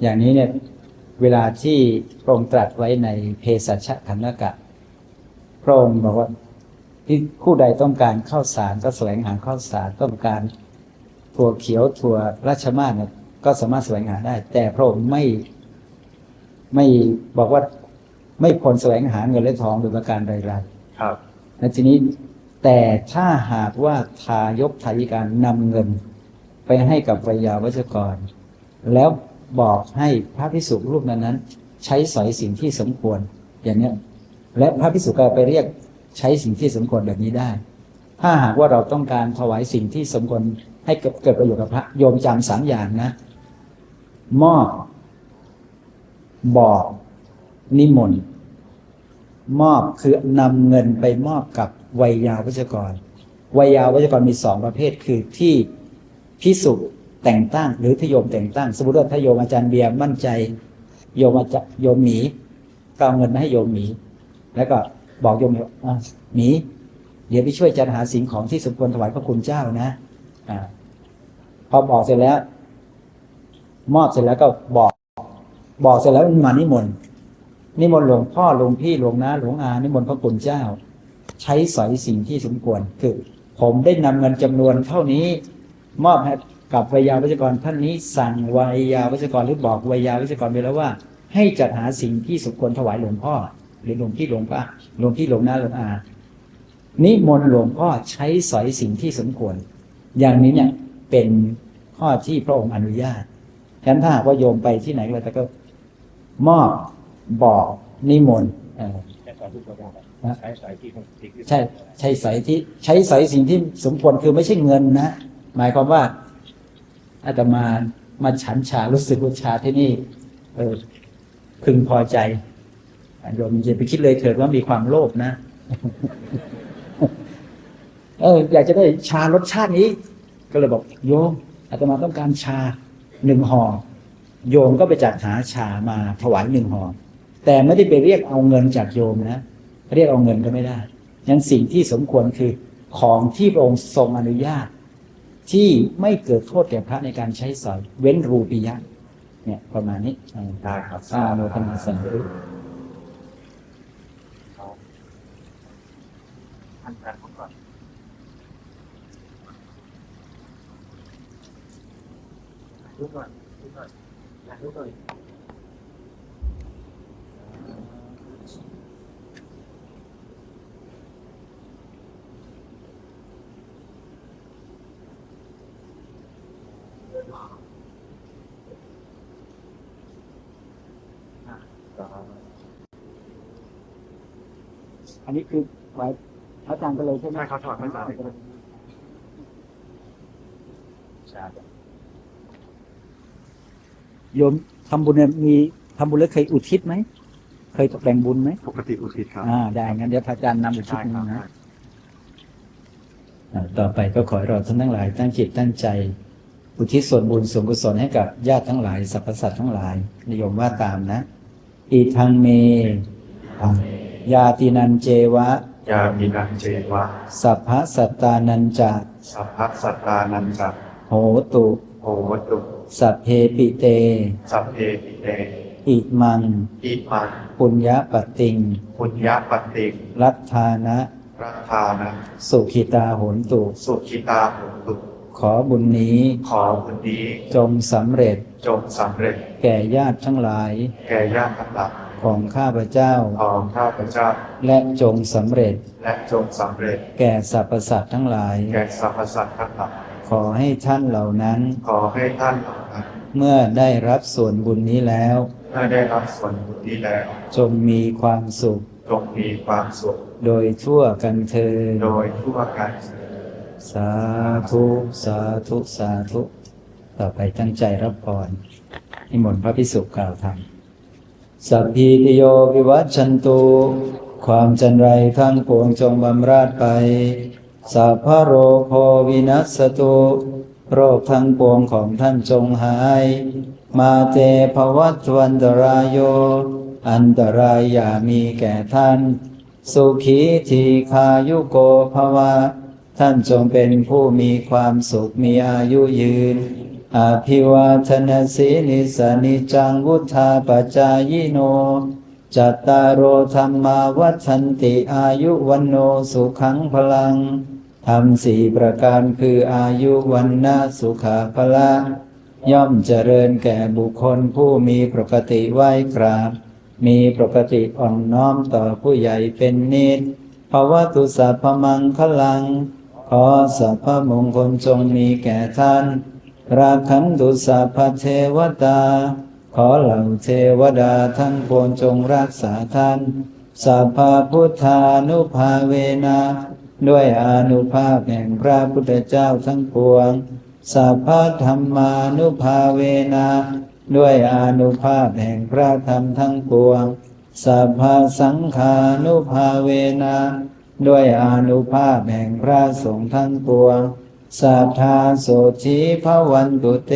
อย่างนี้เนี่ยเวลาที่พระองค์ตรัสไว้ในเพศชขันธกะพระองค์บอกว่าที่ผู้ใดต้องการข้าวสารก็แสวงหาข้าวสารต้องการถั่วเขียวถั่วราชมาศเนี่ยก็สามารถแสวงหาได้ แต่พระองค์ไม่ไม่บอกว่าไม่ควรแสวงหาเงินและทองโดยประการใดครับๆและทีนี้แต่ถ้าหากว่าทายกทายิการนำเงิน ไปให้กับวิยาวัจกร แล้ว บอกให้พระพิสุรูปนั้นนั้น ใช้สอยสิ่งที่สมควร อย่างเนี้ยและพระพิสุก็ไปเรียกใช้สิ่งที่สมควรแบบนี้ได้ ถ้าหากว่าเราต้องการถวายสิ่งที่สมควรให้เกิดประโยชน์กับพระโยมจำสามอย่างนะมอบบอกนิมนต์มอบคือนำเงินไปมอบกับวัยยาวัจกรวัยยาวัจกรมีสองประเภทคือที่พิสุ แต่งตั้ง หรือที่โยมแต่งตั้ง สมมติว่าถ้าโยมอาจารย์เบียร์มั่นใจ โยมอาจารย์โยมหมีก็เอาเงินมาให้โยมหมี แล้วก็บอกโยมหมีเดี๋ยวไปช่วยจัดหาสิ่งของที่สมควรถวายพระคุณเจ้านะอ่าพอบอกเสร็จแล้ว มอบเสร็จแล้วก็บอก บอกเสร็จแล้วมานิมนต์นิมนต์หลวงพ่อหลวงพี่หลวงน้าหลวงอานิมนต์พระคุณเจ้า ใช้สอยสิ่งที่สมควรคือ ผมได้นำเงินจำนวนเท่านี้ มอบให้ กับวยาวัจกรท่านนี้สั่งวยาวัจกรหรือบอกวยาวัจกรไปแล้วว่า ให้จัดหาสิ่งที่สมควรถวายหลวงพ่อ หรือหลวงพี่หลวงป้าหลวงพี่หลวงน้าหลวงอานิมนต์หลวงพ่อใช้สอยสิ่งที่สมควร อย่างนี้เนี่ยเป็นข้อที่พระองค์อนุญาตฉะนั้นถ้าหากว่าโยมไปที่ไหนก็แล้วแต่ก็มอบบอกนิมนต์เอ่ใช้สายที่เขาบอกใส่ที่ใช่ใช้สอยที่ใช้สอยสิ่งที่สมควรคือไม่ใช่เงินนะ หมายความว่า อาตมามาฉันชารู้สึกว่าชาที่นี่เออพึงพอใจโยมอย่าไปคิดเลยเถิดว่ามีความโลภนะ เออ อยากจะได้ชารสชาตินี้ ก็เลยบอกโยมอาตมาต้องการชาหนึ่งห่อโยมก็ไปจัดหาชามาถวายหนึ่งห่อแต่ไม่ได้ไปเรียกเอาเงินจากโยมนะเรียกเอาเงินก็ไม่ได้ยังสิ่งที่สมควรคือของที่พระองค์ทรงอนุญาต ที่ไม่เกิดโทษแก่พระในการใช้สอย เว้นรูปียะ เนี่ยประมาณนี้ได้ครับอาโมทนาสันติรผมก่อนรูปหน่อยรูปหน่อยอยากรู้หน่อย อันนี้คือไว้พระอาจารย์ก็เลยใช่ไหมใช่เขาถอดไม่สายโยมทำบุญเนี่ยมีทำบุญแล้วเคยอุทิศไหม เคยแบ่งบุญไหม ปกติอุทิศครับ อ่า ได้งั้นเดี๋ยวพระอาจารย์นำอุทิศใช่ครับนะอ่าต่อไปก็ขอให้เราท่านทั้งหลาย ตั้งจิตตั้งใจ อุทิศส่วนบุญส่วนกุศลให้กับญาติทั้งหลายสรรพสัตว์ทั้งหลาย นิยมว่าตามนะ อีทังเม ยาตินันเจวะ ยามินันเจวะ สัพพะสัตตานันจะสัพพะสัตตานันจักโหตุโอวัตตุ สัพเพปิเต สัพเพปิเต อิมัง อิมัง ปุญญปติง ปุญญปฏิง รัตธานะ รัตานะ สุขิตาโหนตุ สุขิตาหุตุ ขอบุญนี้ ขอบุญนี้ จงสำเร็จ จงสำเร็จ แก่ญาติทั้งหลาย แก่ญาติทั้งหลายของข้าพเจ้า ของข้าพเจ้า และจงสำเร็จ และจงสำเร็จ แก่สรรพสัตว์ทั้งหลาย แก่สรรพสัตว์ทั้งหลาย ขอให้ท่านเหล่านั้น ขอให้ท่านเหล่านั้น เมื่อได้รับส่วนบุญนี้แล้วถ้าได้รับส่วนบุญนี้แล้ว จงมีความสุข จงมีความสุข โดยทั่วกันเธอญโดยทั่วกัน สาธุ สาธุ สาธุ ต่อไปตั้งใจรับพรนิมนต์พระพิสุกล่าวธรรมสัพพิติโยวิวัชชันตุความจันไรทั้งปวงจงบำราดไปสัพพะโรโควินัสตุโรคทั้งปวงของท่านจงหาย มาเตภวัตวันตรายโย อันตรายอย่ามีแก่ท่าน สุขีทีคายุโกภวะ ท่านจงเป็นผู้มีความสุขมีอายุยืน อภิวาทนาสีนิสานิจังวุธาปจายโน จัตตารโอธรรมาวัฏันติอายุวันโนสุขังพลังธรรมสี่ประการคืออายุวันนะสุขาพละย่อมเจริญแก่บุคคลผู้มีปกติไหวกราบ มีปกติอ่อนน้อมต่อผู้ใหญ่เป็นนิดภาวะตุสัพพมังคลัง ขอสัพพมงคลจงมีแก่ท่าน ราคันตุสัพพเทวตา ขอเหล่าเทวดาทั้งปวงจงรักษาท่านสัพพพุทธานุภาเวนะด้วยอนุภาพแห่งพระพุทธเจ้าทั้งปวงสัพพธรรมานุภาเวนะด้วยอนุภาพแห่งพระธรรมทั้งปวงสัพพสังฆานุภาเวนะ ด้วยอนุภาพแห่งพระสงฆ์ทั้งปวงสัทธาโสชีพวันตุเต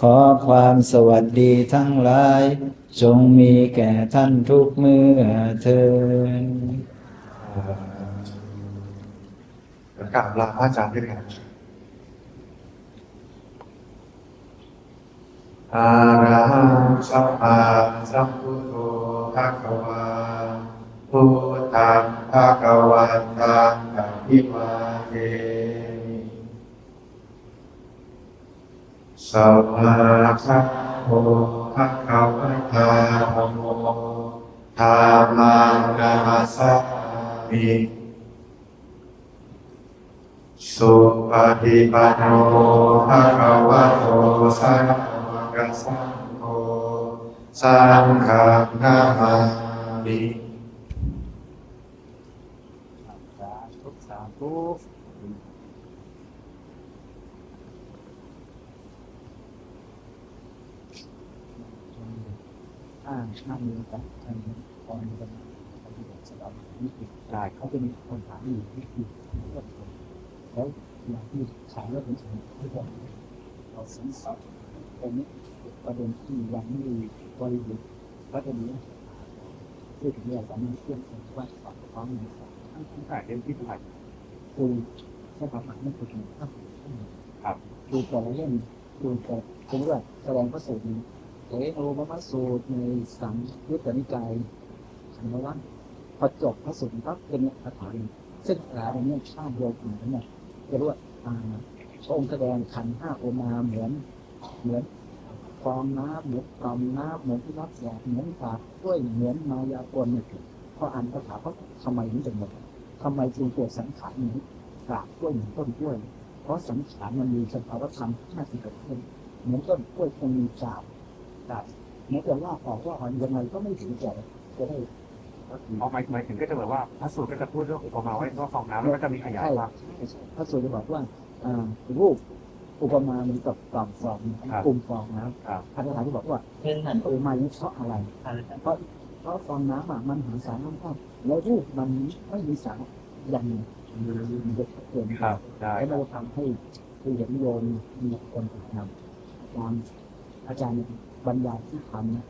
ขอความสวัสดีทั้งหลาย จงมีแก่ท่านทุกเมื่อเทินกราบลาพระอาจารย์ด้วยกันอาระหังสัมมาสัมพุทโธภะคะวา พุทธังภะคะวันตังอะภิวาเทมิสัมมาสัมพุทโธภะคะวะตาธัมโมธัมมังนามัสสามิสุปฏิปันโนภะคะวะโตสาวกสังโฆสังฆนามามิ สาธุสาธุ อ่าห้ามือกันทางตอนนปฏิบัติสำหรับนี่คือได้เขาจะมีคนถามอยู่ที่คือแล้วอย่างที่สายแล้วเป็นสายที่บอกเราสงสัยตรงนี้ประเด็นที่ยังไม่บริบูรณ์ประเด็นนี้ที่ถึงเนี่ยสามารถเชื่อมโยงว่าสอดคล้องในสายทั้งทั้งสายเต็มที่ผ่านคือใช้ความหมายนั่นคือการครับครับดูแต่ละเรื่องดูแต่ผมว่าแสดงพระสูตรนี้ เอโอมพระสูตรในสังยุตตนิกายสังวรพอจบพระสูตรปั๊บเป็นคาถาเองซึ่งคาถาเนี่ยข้ามโยมถึงเนี่ยจะรู้ว่าพระองค์แสดงขันห้าโอมาเหมือนเหมือนฟองน้ำเหมือนกลอมน้ำเหมือนที่รับแดดเหมือนปาด้วยเหมือนมายากลเนี่ยพออ่านคาถาเขาะทำไมถึงเป็นหมดทำไมจึงเกิดสังขารนี้กราบกล้วยเหมือนต้นกล้วย เพราะสังขารมันมีสภาวธรรมห้าสิบเอ็ดเหมือนต้นกล้วยคงมีจาบ ครับแม้แต่ว่าออกว่าอ่อนยังไงก็ไม่ถึงแก่จะได้เอาหมายหมายถึงก็จะแบบว่าพระสูตรก็จะพูดเรื่องอุปมาไว้ว่าฟองน้ำแล้วก็จะมีขยายใช่ว่าใช่พระสูตรจะบอกว่าอ่ารูปอุปมาเหมือนกับกล่องฟองกลุ่มฟองน้ำพระคาถาที่บอกว่าอุปมานี้เพราะอะไร เพราะเพราะฟองน้ำอะมันหาสารน้ำเข้าแล้วรูปมันไม่มีสารอย่างหนึ่งมันจะชัดเจนครับได้แล้วเราทำให้คือเห็นโยมมีคนติดนำตามอาจารย์ บรรยายที่ทำนะ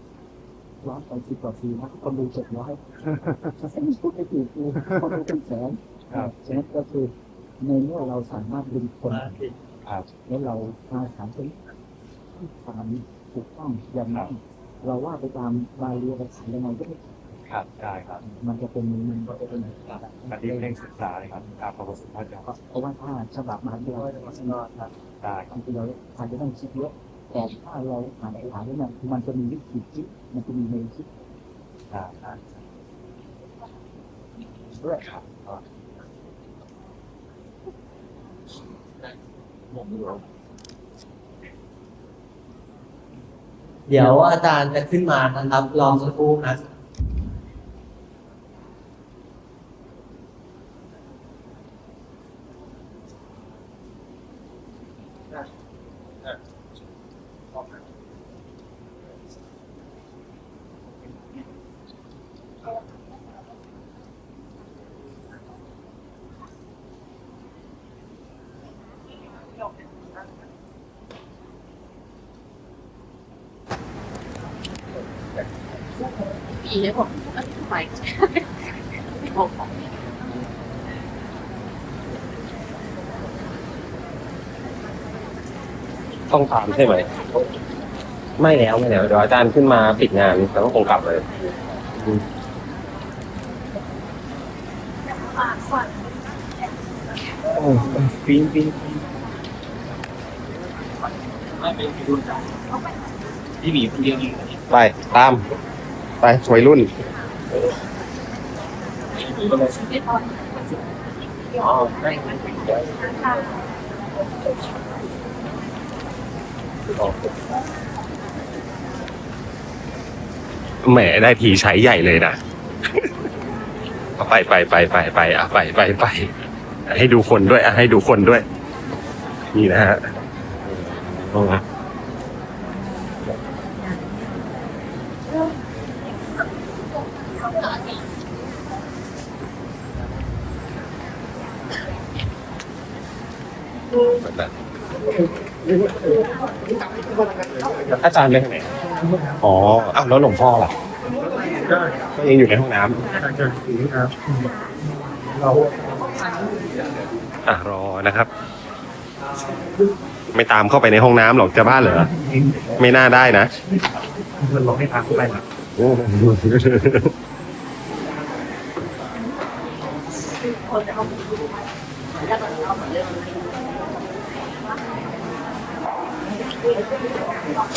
ร้อนไปสิบกว่าปีนะคนดูเจ็ดร้อยพูดไม่ถูกกูคนดูเป็นแสนฉะนั้นก็คือในเมื่อเราสามารถดึงคนครับแล้วเรามาสามคนตามถูกต้องอย่างนั้นเราว่าไปตามบาลีภาษายังไงก็ไม่ครับได้ครับ มันจะเป็นมันก็จะเป็นอันนี้เร่งศึกษาเลยครับตามประวัติพระอาจารย์เพราะว่าถ้าฉบับมหาวิทยาลัยได้บางทีเราอาจจะต้องคิดเยอะ แต่ถ้าเราอ่านอ่านแล้วมันมันจะมีวิธีคิดมันจะมีเมนคิดได้ได้ด้วยครับเดี๋ยวอาจารย์จะขึ้นมานะครับรอสักครู่นะ ปีให้ผมทำไมผมต้องตามใช่ไหม ไม่แล้วไม่แล้วเดี๋ยวอาจารย์ขึ้นมาปิดงานแล้วก็คงกลับเลยปีนปีนไม่เป็นที่มีคนเดียวไปตาม ไปวัยรุ่นแหมได้ทีใช้ใหญ่เลยนะ ไปไปไปไปไปอะไปไปไป ให้ดูคนด้วยอะให้ดูคนด้วย นี่นะฮะ อาละอาจารย์ไปทางไหนอ๋ออ้าวแล้วหลวงพ่อล่ะ ก็ยังอยู่ในห้องน้ำอะรอนะครับ ไม่ตามเข้าไปในห้องน้ำหรอกจะบ้าเหรอไม่น่าได้นะ มันบอกให้พาเข้าไปนะ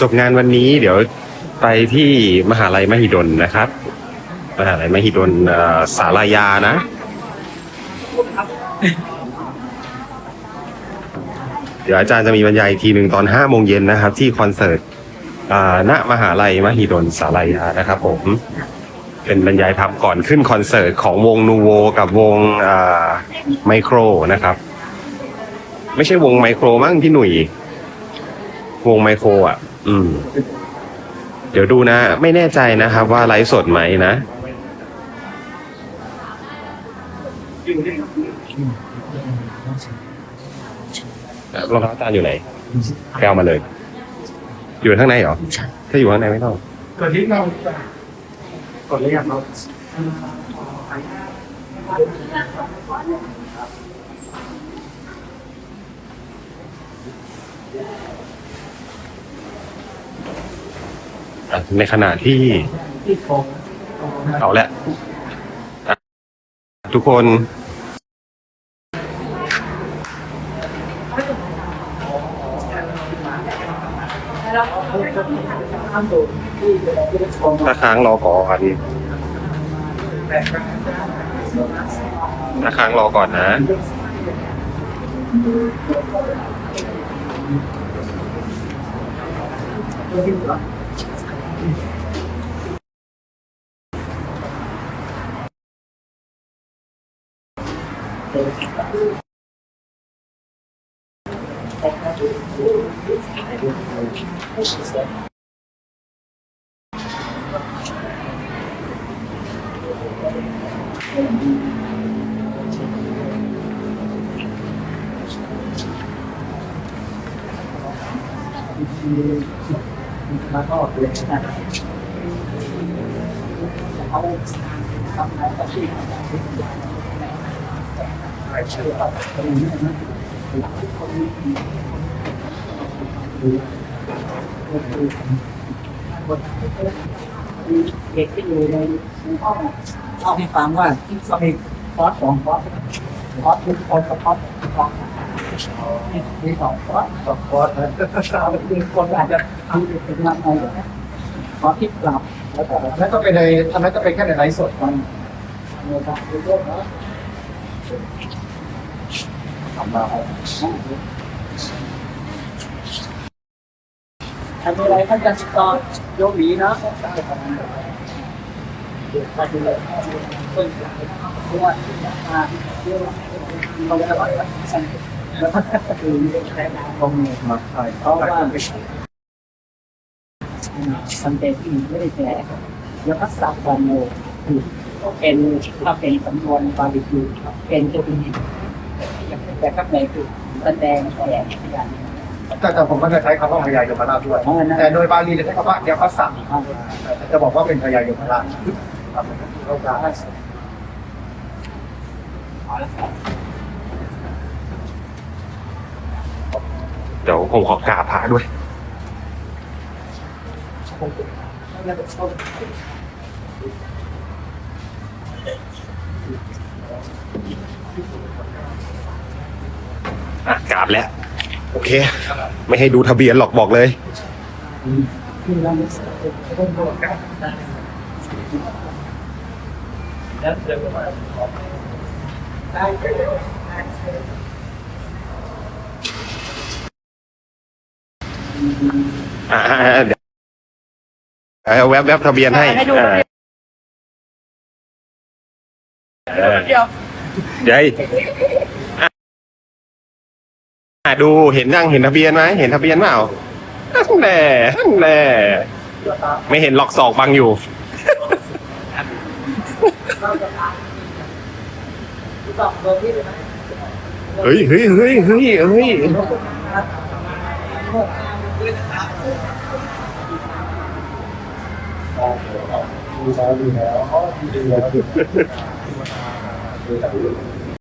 จบงานวันนี้เดี๋ยวไปที่มหาลัยมหิดลนะครับ มหาลัยมหิดลสารายานะ เดี๋ยวอาจารย์จะมีบรรยายอีกทีหนึ่งตอนห้าโมงเย็นนะครับ ที่คอนเสิร์ตอ่าณมหาลัยมหิดลสารายานะครับ ผม เป็นบรรยายพับก่อนขึ้นคอนเสิร์ตของวงนูโวกับวงไมโครนะครับ ไม่ใช่วงไมโครมั้งพี่หนุ่ย วงไมโครอะ อืม เดี๋ยวดูนะ ไม่แน่ใจนะครับว่าไลฟ์สดไหมนะรองเท้าอาจารย์อยู่ไหนไปเอามาเลย อยู่ข้างในเหรอ ถ้าอยู่ข้างในไม่ต้องกดลิฟต์เรากดเรียกเรา อะ ในขณะที่เอาละอะทุกคนถ้าค้างรอก่อนถ้าค้างรอก่อนนะแล้วก็เรียนนะเขาทำงานอาชี พอะไรชื่ออไรตรงนี้นะเด็กที่อยู่ในห้องเล่าให้ฟังว่าที่เขามีคอร์สสองคอร์สคอร์สทุกคนกับคอร์สสองมีสองคอร์สสองคอร์สนะมีคนอาจจะทำเป็นงานอะไรคอร์สที่ปรับแล้วก็แล้วก็เป็นในทำนั้นก็เป็นแค่ในไลฟ์สดมันเนื้อการดูโลกนะ ทำมาทำอะไรท่านจะตอนโยมีนะไปดูเลยคนเพราะว่าที่มาเรื่องเราจะร้อยสั่งแล้วก็คือใช้ตรงนี้มาใช่เพราะว่าสันเตที่ไม่ได้แพ้แล้วก็สับวันโมคือเป็นถ้าเป็นสำนวนบาลีคือเป็นจะเป็น แต่ข้างในคือแสดงแสดงอย่างแต่แต่ผมก็จะใช้คำว่าพญายมราชด้วย แต่โดยบาลีจะใช้คำว่าเดียวก็สั่งจะบอกว่าเป็นพญายมราชครับเข้าใจคเดี๋ยวผมขอกราบพระด้วย อะกราบแล้ว โอเค ไม่ให้ดูทะเบียนหรอกบอกเลยอ่าเดี๋ยวเอาแวบแวบทะเบียนให้ให้ดูอ่าเออเดี๋ยวเดี๋ยวให้ อะดูเห็นยังเห็นทะเบียนไหมเห็นทะเบียนเปล่านั่นแหล่แหละไม่เห็นหลอกศอกบังอยู่ เฮ้ยเฮ้ยเฮ้ยเฮ้ยเฮ้ยดูแล้วดูแล้วดูแล้ว